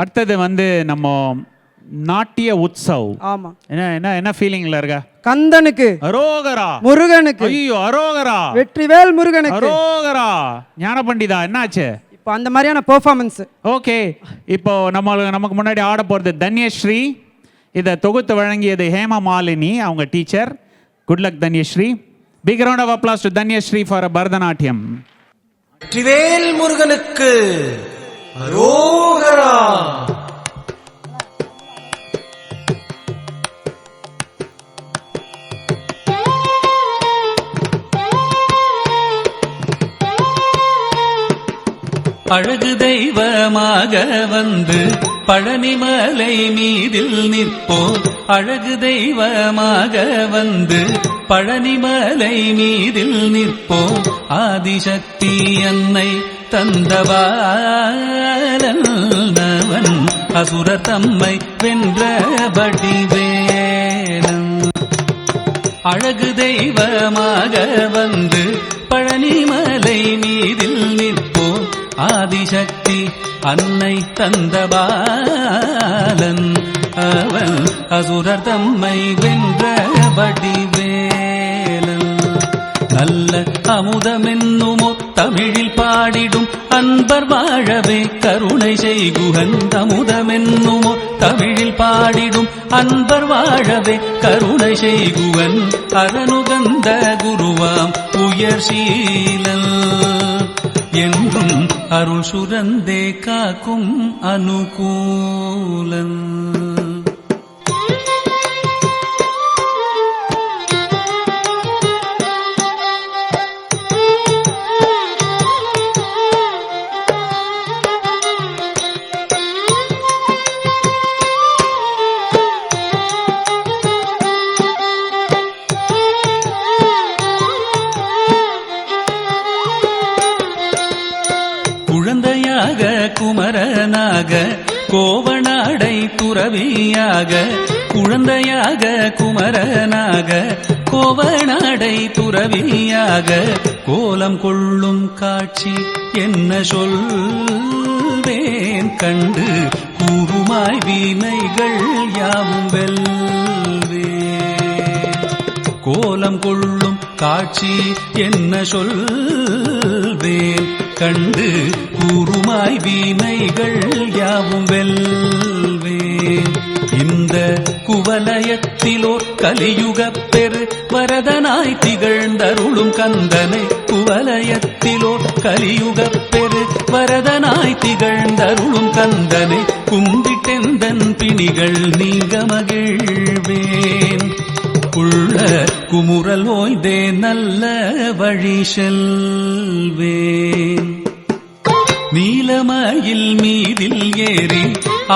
அடுத்தது வந்து நம்ம நாட்டிய உற்சவ். ஆமா. என்ன என்ன என்ன ஃபீலிங்ல இருக்க? கந்தனுக்கு. அரோகரா. முருகனுக்கு. ஐயோ அரோகரா. வெற்றிவேல் முருகனுக்கு. அரோகரா. ஞான பண்டிதா என்னாச்சு? இப்போ அந்த மாதிரியான பெர்ஃபார்மன்ஸ் ஓகே. இப்போ நம்ம நமக்கு முன்னாடி ஆட போகிறது தன்யஸ்ரீ. இதை தொகுத்து வழங்கியது ஹேமா மாலினி அவங்க teacher. Good luck Dhanyashree. Big round of applause to Dhanyashree for Bharatanatyam. Vetrivel முருகனுக்கு 요가라! அழகு தெய்வமாக வந்து பழனிமலை மீதில் நிற்போம் அழகு தெய்வமாக வந்து பழனிமலை மீதில் நிற்போம் ஆதிசக்தி என்னை தந்தவாலவன் அசுர தம்மை வென்ற வடிவேலன். அழகு தெய்வமாக வந்து சக்தி அன்னை தந்த பாலன். அவன் அசுரர் தம்மை வென்ற வடிவேலன் நல்ல அமுதமென்னுமோ தமிழில் பாடிடும் அன்பர் வாழவே கருணை செய்குகன் அமுதமென்னுமோ தமிழில் பாடிடும் அன்பர் வாழவே கருணை செய்குவன் அரணுகந்த குருவாம் உயர் சீலல் என்றும் அருள் சுரந்தே காக்கும் அனுகூலன். குழந்தையாக குமரனாக கோவனாடை துறவியாக குழந்தையாக குமரனாக கோவனாடை துறவியாக கோலம் கொள்ளும் காட்சி என்ன சொல்வேன் கண்டு கூறுமாய் வீணைகள் யாவும் வெல்வே கோலம் கொள்ளும் காட்சி என்ன சொல் கண்டு கூறுமாய் வீணைகள் யாவும் வெல்வே. இந்த குவலயத்திலோர் கலியுகப் பெரு வரதனாய் திகழ்ந்தருளும் கந்தனை குவலயத்திலோர் கலியுகப் பெரு வரதனாய் திகழ்ந்தருளும் கந்தனை கும்பிட்டெந்தன் பிணிகள் நீங்க மகிழ்வேன். புள்ள குமுறல் ஓய்ந்தே நல்ல வழி செல்வேன் நீலமயில் மீதில் ஏறி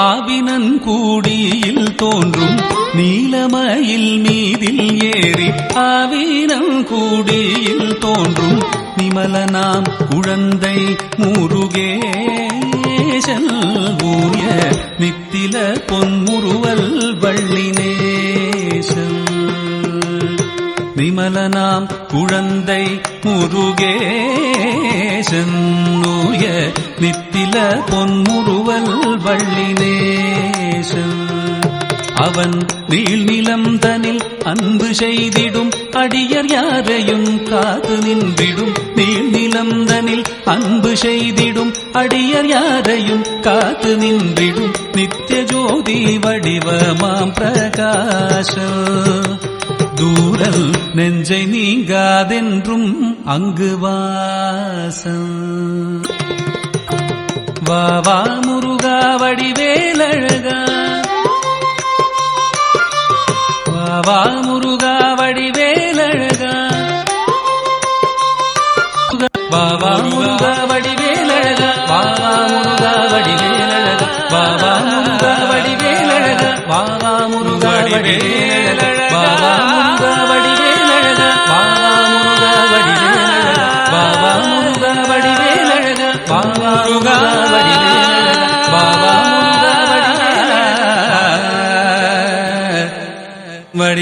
ஆவினன் கூடியில் தோன்றும் நீலமயில் மீதில் ஏறி ஆவினன் கூடியில் தோன்றும் நிமல நாம் குழந்தை முருகேசன் ஊய நித்தில பொன்முருவல் வள்ளினேசல் விமலனாம் குழந்தை முருகேசன் நூய நித்தில பொன்முருவல் வள்ளினேசன். அவன் நீள்நிலம் தனில் அன்பு செய்திடும் அடியர் யாரையும் காத்து நின்றிடும். நீள்நிலம் தனில் அன்பு செய்திடும் அடியர் யாரையும் காத்து நின்றிடும். நித்திய ஜோதி வடிவமாம் பிரகாசம். தூரல் நெஞ்சை நீங்காதென்றும் அங்கு வாசம். வாவா முருகா வடிவேலழகா. வாவா முருகா வடிவேலழகா. வாவா முருகா வடிவேலழகா. வாவா முருகா வடிவேலழகா. வாவா முருகா வடிவேலழகா. வாவா முருகா வடிவேலழகா.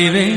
அறிவே